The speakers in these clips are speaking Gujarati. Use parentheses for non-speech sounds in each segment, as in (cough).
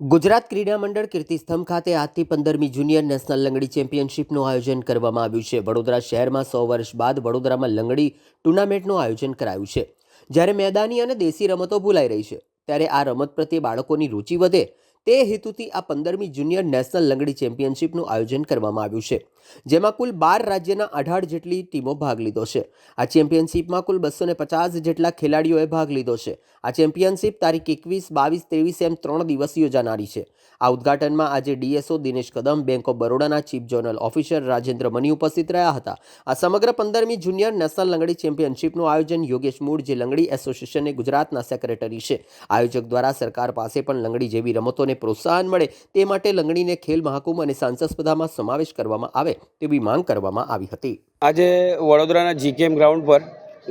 ગુજરાત ક્રીડા મંડળ કીર્તિસ્તંભ ખાતે આજથી પંદરમી જુનિયર નેશનલ લંગડી ચેમ્પિયનશિપનું આયોજન કરવામાં આવ્યું છે. વડોદરા શહેરમાં સો વર્ષ બાદ વડોદરામાં લંગડી ટુર્નામેન્ટનું આયોજન કરાયું છે. જ્યારે મેદાની અને દેશી રમતો ભૂલાઈ રહી છે, ત્યારે આ રમત પ્રત્યે બાળકોની રુચિ વધે તે હેતુથી આ પંદરમી જુનિયર નેશનલ લંગડી ચેમ્પિયનશિપનું આયોજન કરવામાં આવ્યું છે, જેમાં કુલ બાર રાજ્યના અઢાર જેટલી ટીમો ભાગ લીધો છે. આ ચેમ્પિયનશિપમાં કુલ બસો પચાસ જેટલા ખેલાડીઓએ ભાગ લીધો છે. આ ચેમ્પિયનશિપ તારીખ એકવીસ, બાવીસ, ત્રેવીસ એમ ત્રણ દિવસ યોજાનારી છે. આ ઉદ્ઘાટનમાં આજે DSO Dinesh Kadam bank of બરોડાના chief general officer Rajendra Mani ઉપસ્થિત રહ્યા હતા. આ સમગ્ર પંદરમી જુનિયર નેશનલ લંગડી ચેમ્પિયનશિપનું આયોજન યોગેશ મૂળ, જે લંગડી એસોસિએશનને ગુજરાતના સેક્રેટરી છે. આયોજક દ્વારા સરકાર પાસે પણ લંગડી જેવી રમતોને પ્રોત્સાહન મળે તે માટે લંગડીને ખેલ મહાકુંભ અને સાંસદ સ્પર્ધામાં સમાવેશ કરવામાં આવે તેવી માંગ કરવામાં આવી હતી. આજે વડોદરાના જીકેએમ ગ્રાઉન્ડ પર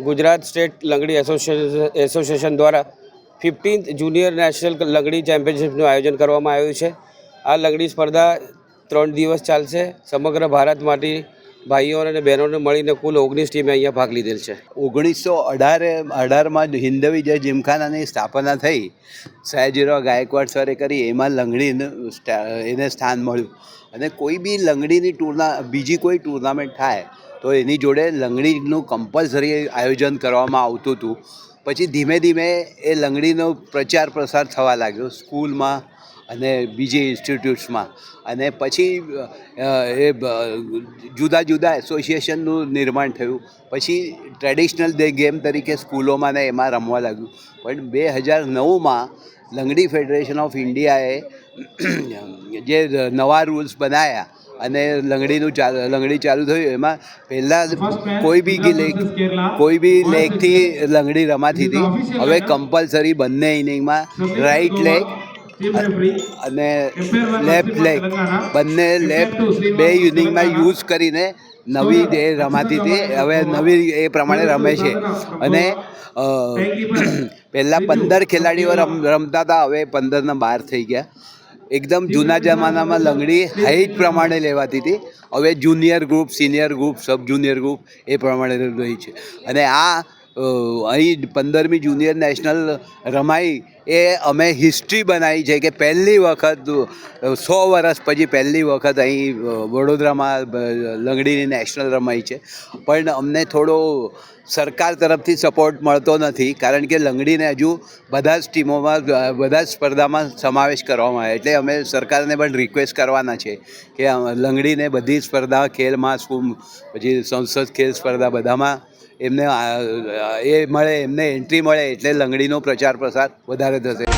Gujarat state Langdi association association દ્વારા ફિફ્ટીન્થ જુનિયર નેશનલ લંગડી ચેમ્પિયનશિપનું આયોજન કરવામાં આવ્યું છે. આ લંગડી સ્પર્ધા ત્રણ દિવસ ચાલશે. સમગ્ર ભારતમાંથી ભાઈઓ અને બહેનોને મળીને કુલ ઓગણીસ ટીમે અહીંયા ભાગ લીધેલ છે. ઓગણીસો અઢારે, અઢારમાં હિન્દવી જે જીમખાનાની સ્થાપના થઈ સયાજીરાવ ગાયકવાડ સરે કરી, એમાં લંગડીનું સ્ટા- એને સ્થાન મળ્યું. અને કોઈ બી લંગડીની ટુર્ના, બીજી કોઈ ટુર્નામેન્ટ થાય, તો એની જોડે લંગડીનું કમ્પલસરી આયોજન કરવામાં આવતું હતું. પછી ધીમે ધીમે એ લંગડીનો પ્રચાર પ્રસાર થવા લાગ્યો. સ્કૂલમાં અને બીજી ઇન્સ્ટિટ્યૂટ્સમાં. અને પછી એ જુદા જુદા એસોસિએશનનું નિર્માણ થયું. પછી ટ્રેડિશનલ ડે ગેમ તરીકે સ્કૂલોમાં ને એમાં રમવા લાગ્યું. પણ બે હજાર નવમાં લંગડી ફેડરેશન ઓફ ઇન્ડિયાએ (clears throat) જે નવા રૂલ્સ બનાવ્યા અને લંગડીનું ચાલુ લંગડી ચાલુ થયું એમાં પહેલાં કોઈ બી લેક કોઈ બી લેગથી લંગડી રમાતી હતી. હવે કમ્પલસરી બંને ઇનિંગમાં રાઈટ લેગ અને લેફ્ટ લેગ બંને લેફ્ટ બે ઇનિંગમાં યુઝ કરીને નવી જે રમાતી હતી. હવે નવી એ પ્રમાણે રમે છે. અને (clears throat) પહેલાં પંદર ખેલાડીઓ રમ રમતા હતા. હવે પંદરના બાર થઈ ગયા. એકદમ જૂના જમાનામાં લંગડી હાઈટ પ્રમાણે લેવાતી હતી. હવે junior group senior group sub junior group એ પ્રમાણે રહી છે. અને આ અહીં પંદરમી જુનિયર નેશનલ રમાઈ. એ અમે હિસ્ટ્રી બનાવી છે કે પહેલી વખત સો વર્ષ પછી પહેલી વખત અહીં વડોદરામાં લંગડીની નેશનલ રમાઈ છે. પણ અમને થોડો સરકાર તરફથી સપોર્ટ મળતો નથી, કારણ કે લંગડીને હજુ બધા જ ટીમોમાં બધા જ સ્પર્ધામાં સમાવેશ કરવામાં આવે. એટલે અમે સરકારને પણ રિક્વેસ્ટ કરવાના છે કે લંગડીને બધી સ્પર્ધા ખેલ મહાકુંભ પછી સંસદ ખેલ સ્પર્ધા બધામાં એમને એ મળે એમને એન્ટ્રી મળે એટલે લંગડીનો પ્રચાર પ્રસાર વધારે થશે.